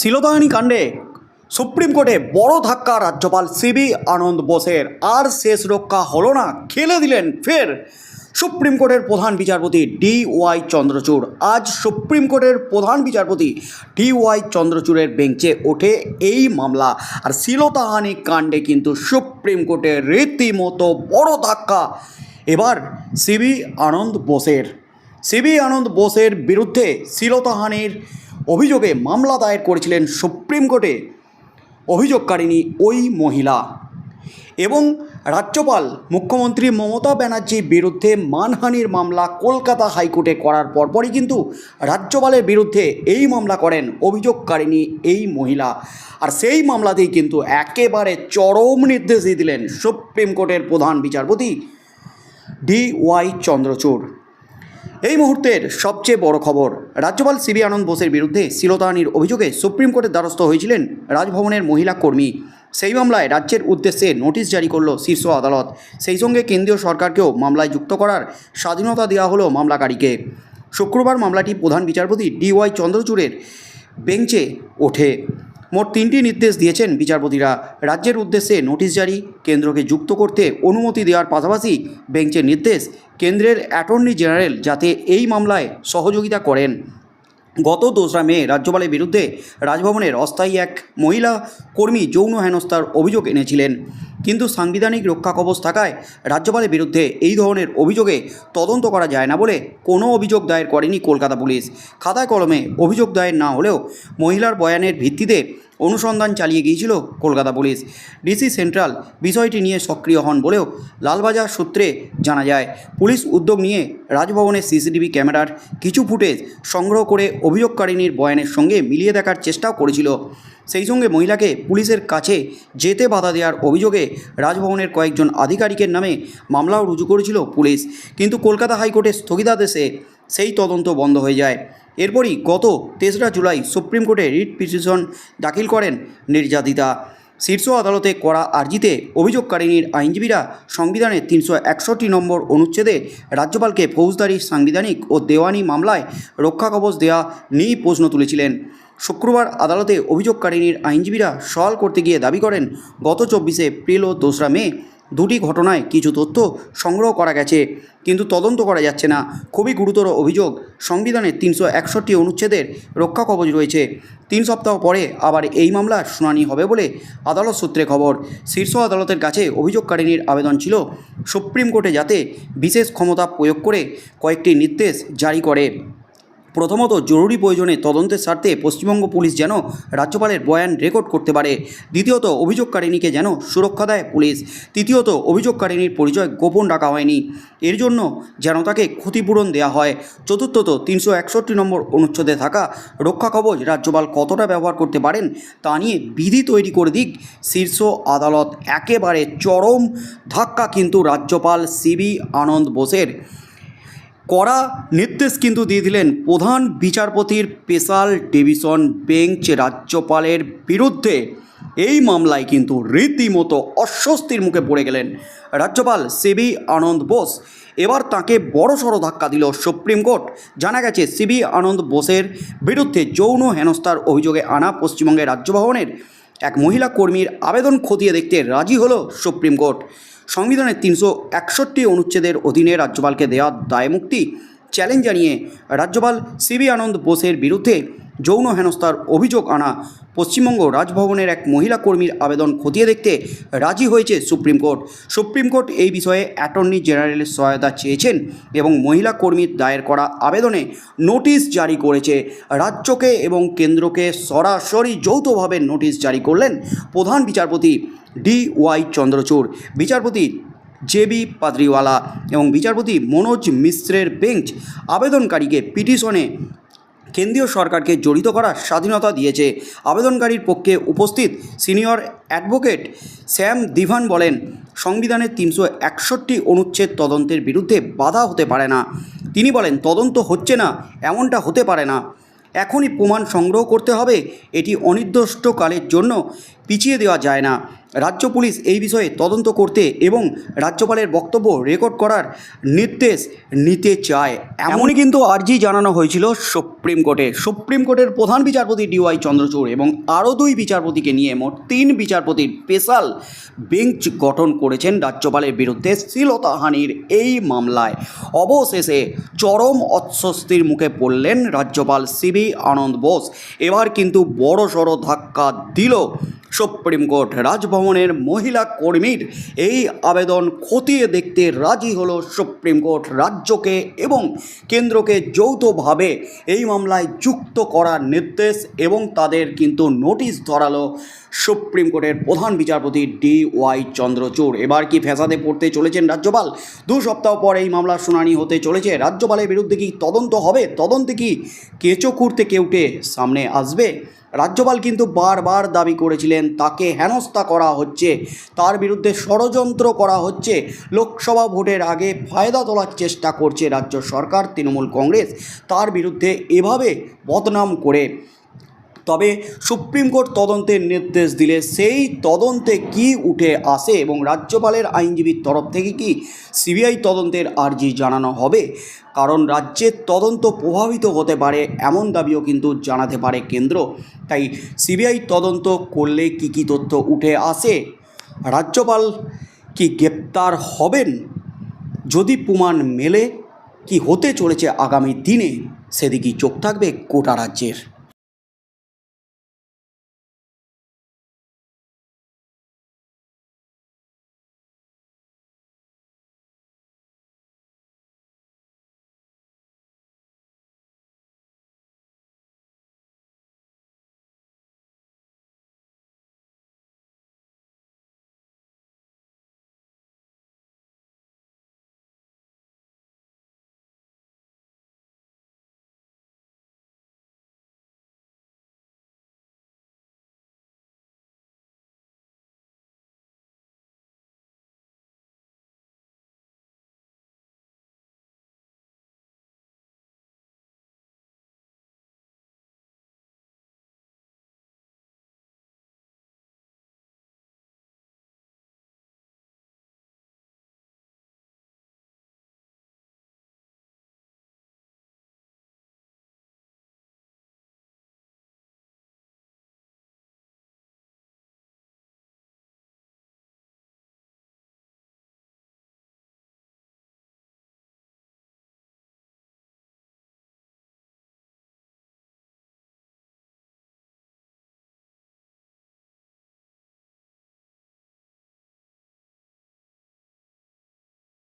শিলদাহানি কাণ্ডে সুপ্রিম কোর্টে বড় ধাক্কা রাজ্যপাল সিবি আনন্দ বোসের। আর শেষ রক্ষা হলো না, খেলে দিলেন ফের সুপ্রিম কোর্টের প্রধান বিচারপতি ডি ওয়াই চন্দ্রচূড়। আজ সুপ্রিম কোর্টের প্রধান বিচারপতি ডি ওয়াই চন্দ্রচূড়ের বেঞ্চে ওঠে এই মামলা। আর শিলতাহানি কাণ্ডে কিন্তু সুপ্রিম কোর্টে রীতিমতো বড় ধাক্কা। এবার সিবি আনন্দ বোসের। সিবি আনন্দ বোসের বিরুদ্ধে শ্লীলতাহানির অভিযোগে মামলা দায়ের করেছিলেন সুপ্রিম কোর্টে। অভিযোগকারিণী ওই মহিলা। এবং রাজ্যপাল মুখ্যমন্ত্রী মমতা ব্যানার্জির বিরুদ্ধে মানহানির মামলা কলকাতা হাইকোর্টে করার পরপরই কিন্তু রাজ্যপালের বিরুদ্ধে এই মামলা করেন অভিযোগকারিণী এই মহিলা। আর সেই মামলাতেই কিন্তু একেবারে চরম নির্দেশ দিলেন সুপ্রিম কোর্টের প্রধান বিচারপতি ডি ওয়াই চন্দ্রচূড়। এই মুহূর্তের সবচেয়ে বড় খবর, রাজ্যপাল সিবি আনন্দ বোসের বিরুদ্ধে শিলতাহানির অভিযোগে সুপ্রিম কোর্টের দ্বারস্থ হয়েছিলেন রাজভবনের মহিলা কর্মী। সেই মামলায় রাজ্যের উদ্দেশ্যে নোটিশ জারি করল শীর্ষ আদালত। সেই সঙ্গে কেন্দ্রীয় সরকারকেও মামলায় যুক্ত করার স্বাধীনতা দেওয়া হলো মামলাকারীকে। শুক্রবার মামলাটি প্রধান বিচারপতি ডি ওয়াই চন্দ্রচূড়ের বেঞ্চে ওঠে। মোট তিনটি নির্দেশ দিয়েছেন বিচারপতিরা। রাজ্যের উদ্দেশ্যে নোটিশ জারি, কেন্দ্রকে যুক্ত করতে অনুমতি দেওয়ার পাশাপাশি বেঞ্চের নির্দেশ কেন্দ্রের অ্যাটর্নি জেনারেল যাতে এই মামলায় সহযোগিতা করেন। গত দোসরা মে রাজ্যপালের বিরুদ্ধে রাজভবনের অস্থায়ী এক মহিলা কর্মী যৌন হেনস্থার অভিযোগ এনেছিলেন। কিন্তু সাংবিধানিক রক্ষা কবচ থাকায় রাজ্যপালের বিরুদ্ধে এই ধরনের অভিযোগে তদন্ত করা যায় না বলে কোনো অভিযোগ দায়ের করেনি কলকাতা পুলিশ। খাতায় কলমে অভিযোগ দায়ের না হলেও মহিলার বয়ানের ভিত্তিতে অনুসন্ধান চালিয়ে গিয়েছিল কলকাতা পুলিশ। ডিসি সেন্ট্রাল বিষয়টি নিয়ে সক্রিয় হন বলেও লালবাজার সূত্রে জানা যায়, পুলিশ উদ্যোগ নিয়ে রাজভবনের সিসিটিভি ক্যামেরার কিছু ফুটেজ সংগ্রহ করে অভিযোগকারিনীর বয়ানের সঙ্গে মিলিয়ে দেখার চেষ্টাও করেছিল। সেই সঙ্গে মহিলাকে পুলিশের কাছে যেতে বাধা দেওয়ার অভিযোগে রাজভবনের কয়েকজন আধিকারিকের নামে মামলাও রুজু করেছিল পুলিশ। কিন্তু কলকাতা হাইকোর্টের স্থগিতাদেশে সেই তদন্ত বন্ধ হয়ে যায়। এরপরই গত তেসরা জুলাই সুপ্রিম কোর্টে রিট পিটিশন দাখিল করেন নির্যাতিতা। শীর্ষ আদালতে করা আর্জিতে অভিযোগকারিনীর আইনজীবীরা সংবিধানের তিনশো একষট্টি নম্বর অনুচ্ছেদে রাজ্যপালকে ফৌজদারি, সাংবিধানিক ও দেওয়ানি মামলায় রক্ষা কবচ দেওয়া নিয়েই প্রশ্ন তুলেছিলেন। শুক্রবার আদালতে অভিযোগকারিনীর আইনজীবীরা সওয়াল করতে গিয়ে দাবি করেন, গত চব্বিশে এপ্রিল ও দোসরা মে দুটি ঘটনায় কিছু তথ্য সংগ্রহ করা গেছে, কিন্তু তদন্ত করা যাচ্ছে না। খুবই গুরুতর অভিযোগ সংবিধানের তিনশো একষট্টি অনুচ্ছেদের রক্ষা কবচ রয়েছে। তিন সপ্তাহ পরে আবার এই মামলার শুনানি হবে বলে আদালত সূত্রে খবর। শীর্ষ আদালতের কাছে অভিযোগকারিনীর আবেদন ছিল, সুপ্রিম কোর্টে যাতে বিশেষ ক্ষমতা প্রয়োগ করে কয়েকটি নির্দেশ জারি করে। প্রথমত জরুরি প্রয়োজনে তদন্তের স্বার্থে পশ্চিমবঙ্গ পুলিশ যেন রাজ্যপালের বয়ান রেকর্ড করতে পারে। দ্বিতীয়ত, অভিযোগকারিণীকে যেন সুরক্ষা দেয় পুলিশ। তৃতীয়ত, অভিযোগকারিণীর পরিচয় গোপন রাখা হয়নি। এর জন্য যেন তাকে ক্ষতিপূরণ দেওয়া হয়। চতুর্থত, তিনশো একষট্টি নম্বর অনুচ্ছেদে থাকা রক্ষা কবচ রাজ্যপাল কতটা ব্যবহার করতে পারেন তা নিয়ে বিধি তৈরি করে দিক শীর্ষ আদালত। একেবারে চরম ধাক্কা কিন্তু রাজ্যপাল সিবি আনন্দ বোসের। কড়া নির্দেশ কিন্তু দিয়ে দিলেন প্রধান বিচারপতির স্পেশাল ডিভিশন বেঞ্চ রাজ্যপালের বিরুদ্ধে। এই মামলায় কিন্তু রীতিমতো অস্বস্তির মুখে পড়ে গেলেন রাজ্যপাল সিবি আনন্দ বোস। এবার তাকে বড়সড় ধাক্কা দিল সুপ্রিম কোর্ট। জানা গেছে, সিবি আনন্দ বোসের বিরুদ্ধে যৌন হেনস্থার অভিযোগে আনা পশ্চিমবঙ্গের রাজ্যভবনের এক মহিলা কর্মীর আবেদন খতিয়ে দেখতে রাজি হলো সুপ্রিম কোর্ট। সংবিধানের তিনশো একষট্টি অনুচ্ছেদের অধীনে রাজ্যপালকে দেওয়া দায়মুক্তি চ্যালেঞ্জ জানিয়ে রাজ্যপাল সিবি আনন্দ বোসের বিরুদ্ধে যৌন হেনস্থার অভিযোগ আনা পশ্চিমবঙ্গ রাজভবনের এক মহিলা কর্মীর আবেদন খতিয়ে দেখতে রাজি হয়েছে সুপ্রিম কোর্ট। সুপ্রিম কোর্ট এই বিষয়ে অ্যাটর্নি জেনারেলের সহায়তা চেয়েছেন এবং মহিলা কর্মীর দায়ের করা আবেদনে নোটিশ জারি করেছে। রাজ্যকে এবং কেন্দ্রকে সরাসরি যৌথভাবে নোটিশ জারি করলেন প্রধান বিচারপতি ডি ওয়াই চন্দ্রচূড়, বিচারপতি জেবি পাদ্রিওয়ালা এবং বিচারপতি মনোজ মিশ্রের বেঞ্চ। আবেদনকারীকে পিটিশনে কেন্দ্রীয় সরকারকে জড়িত করার স্বাধীনতা দিয়েছে। আবেদনকারীর পক্ষে উপস্থিত সিনিয়র অ্যাডভোকেট শ্যাম দিভান বলেন সংবিধানের তিনশো একষট্টি অনুচ্ছেদ তদন্তের বিরুদ্ধে বাধা হতে পারে না। তিনি বলেন, তদন্ত হচ্ছে না, এমনটা হতে পারে না। এখনই প্রমাণ সংগ্রহ করতে হবে, এটি অনির্দিষ্টকালের জন্য পিছিয়ে দেওয়া যায় না। রাজ্য পুলিশ এই বিষয়ে তদন্ত করতে এবং রাজ্যপালের বক্তব্য রেকর্ড করার নির্দেশ নিতে চায়। এমনই কিন্তু আর্জি জানানো হয়েছিল সুপ্রিম কোর্টে। সুপ্রিম কোর্টের প্রধান বিচারপতি ডিওয়াই চন্দ্রচূড় এবং আরও দুই বিচারপতিকে নিয়ে মোট তিন বিচারপতির স্পেশাল বেঞ্চ গঠন করেছেন রাজ্যপালের বিরুদ্ধে শ্লীলতাহানির এই মামলায়। অবশেষে চরম অস্বস্তির মুখে পড়লেন রাজ্যপাল সিবি আনন্দ বোস। এবার কিন্তু বড় সড় ধাক্কা দিল সুপ্রিম কোর্ট। রাজভবনের মহিলা কর্মীর এই আবেদন খতিয়ে দেখতে রাজি হলো সুপ্রিম কোর্ট রাজ্যকে এবং কেন্দ্রকে যৌথভাবে এই মামলায় যুক্ত করার নির্দেশ এবং তাদের কিন্তু নোটিশ ধরালো সুপ্রিম কোর্টের প্রধান বিচারপতি ডি ওয়াই চন্দ্রচূড়। এবার কি ফ্যাসাদে পড়তে চলেছেন রাজ্যপাল? দু সপ্তাহ পর এই মামলার শুনানি হতে চলেছে। রাজ্যপালের বিরুদ্ধে কি তদন্ত হবে? তদন্তে কি কেঁচো খুঁড়তে কেউটে সামনে আসবে? রাজ্যপাল কিন্তু বারবার দাবি করেছিলেন, তাকে হেনস্থা করা হচ্ছে। তার বিরুদ্ধে ষড়যন্ত্র করা হচ্ছে। লোকসভা ভোটের আগে ফায়দা তোলার চেষ্টা করছে রাজ্য সরকার, তৃণমূল কংগ্রেস। তার বিরুদ্ধে এভাবে বদনাম করে তবে সুপ্রিম কোর্ট তদন্তের নির্দেশ দিলে সেই তদন্তে কি উঠে আসে এবং রাজ্যপালের আইনজীবীর তরফ থেকে কি সিবিআই তদন্তের আর্জি জানানো হবে? কারণ রাজ্যের তদন্ত প্রভাবিত হতে পারে এমন দাবিও কিন্তু জানাতে পারে কেন্দ্র। তাই সিবিআই তদন্ত করলে কি কি তথ্য উঠে আসে? রাজ্যপাল কি গ্রেপ্তার হবেন? যদি প্রমাণ মেলে, কি হতে চলেছে আগামী দিনে? সেদিকেই চোখ থাকবে গোটা রাজ্যের।